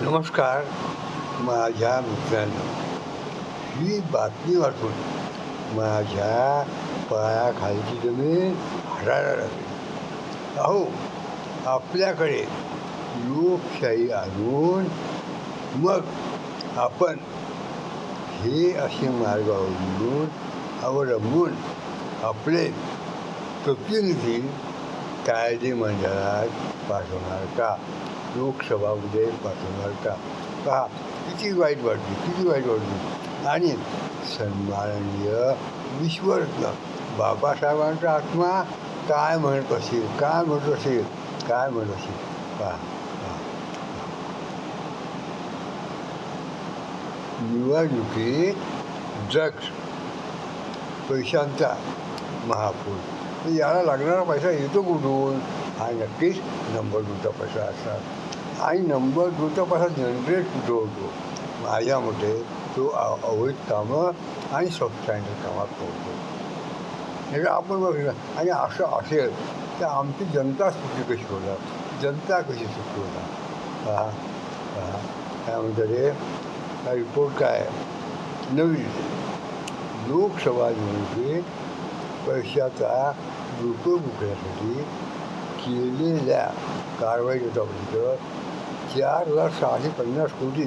नमस्कार. माझ्या मित्रांनो ही बातमी वाचून माझ्या पायाखालची जमीन हरायला लागली. अहो आपल्याकडे लोकशाही आणून मग आपण हे असे मार्ग अवलंबून अवलंबून आपले प्रतिनिधी कायदे मंडळात पाठवणार का? लोकसभा पाठवणार का पहा किती वाईट वाटली किती वाईट वाटली. आणि सन्माननीय विश्वरत्न बाबासाहेबांचा आत्मा काय म्हणत असेल काय म्हणत असेल काय म्हणत असेल. पहा निवडणुकीत ड्रग्स पैशांचा महापूर. याला लागणारा पैसा येतो कुठून? हा नक्कीच नंबर टूचा पैसा असणार. आणि नंबर टूचा पैसा जनरेट कुठं होतो माझ्या मते तो अवैध कामं आणि सबस्टँडर्ड कामात पोहोचतो हे म्हणजे आपण बघितलं आणि असं असेल तर आमची जनता स्थिती कशी होणार? जनता कशी सुखी होणार? पहा पहा काय म्हणतात हे? रिपोर्ट काय? नवीन लोकसभा निवडणुकीत पैशाचा दुरुपयोग करण्यासाठी केलेल्या कारवाईच्या बाबतीत चार हजार सहाशे पन्नास कोटी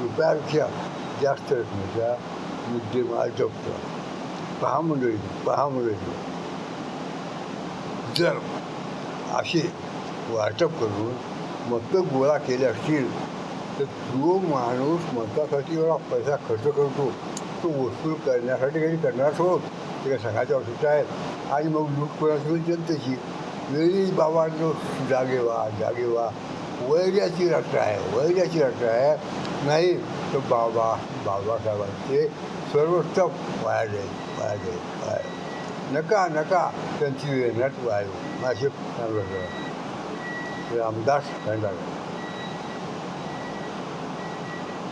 रुपयापेक्षा जास्त रकमेचा मुद्देमाल जपतो पहा मंडळी पहा मंडळी जर असे वाटप करून मतं गोळा केले असतील तर जो माणूस मतासाठी एवढा पैसा खर्च करतो तो वसूल करण्यासाठी काही करणार होत ते काही सांगायची आवश्यकता आहे आणि मग लूट कोणाची जनतेची वेळी बाबांनो जागे वा जागे वा वैर्याची रात्र आहे वैर्याची रात्र आहे. नाही तर बाबा बाबासाहेबांचे सर्वोत्तम वाया जाईल वाया जाईल वाया नका नका त्यांची वेळात वायू माझे रामदास खंडागड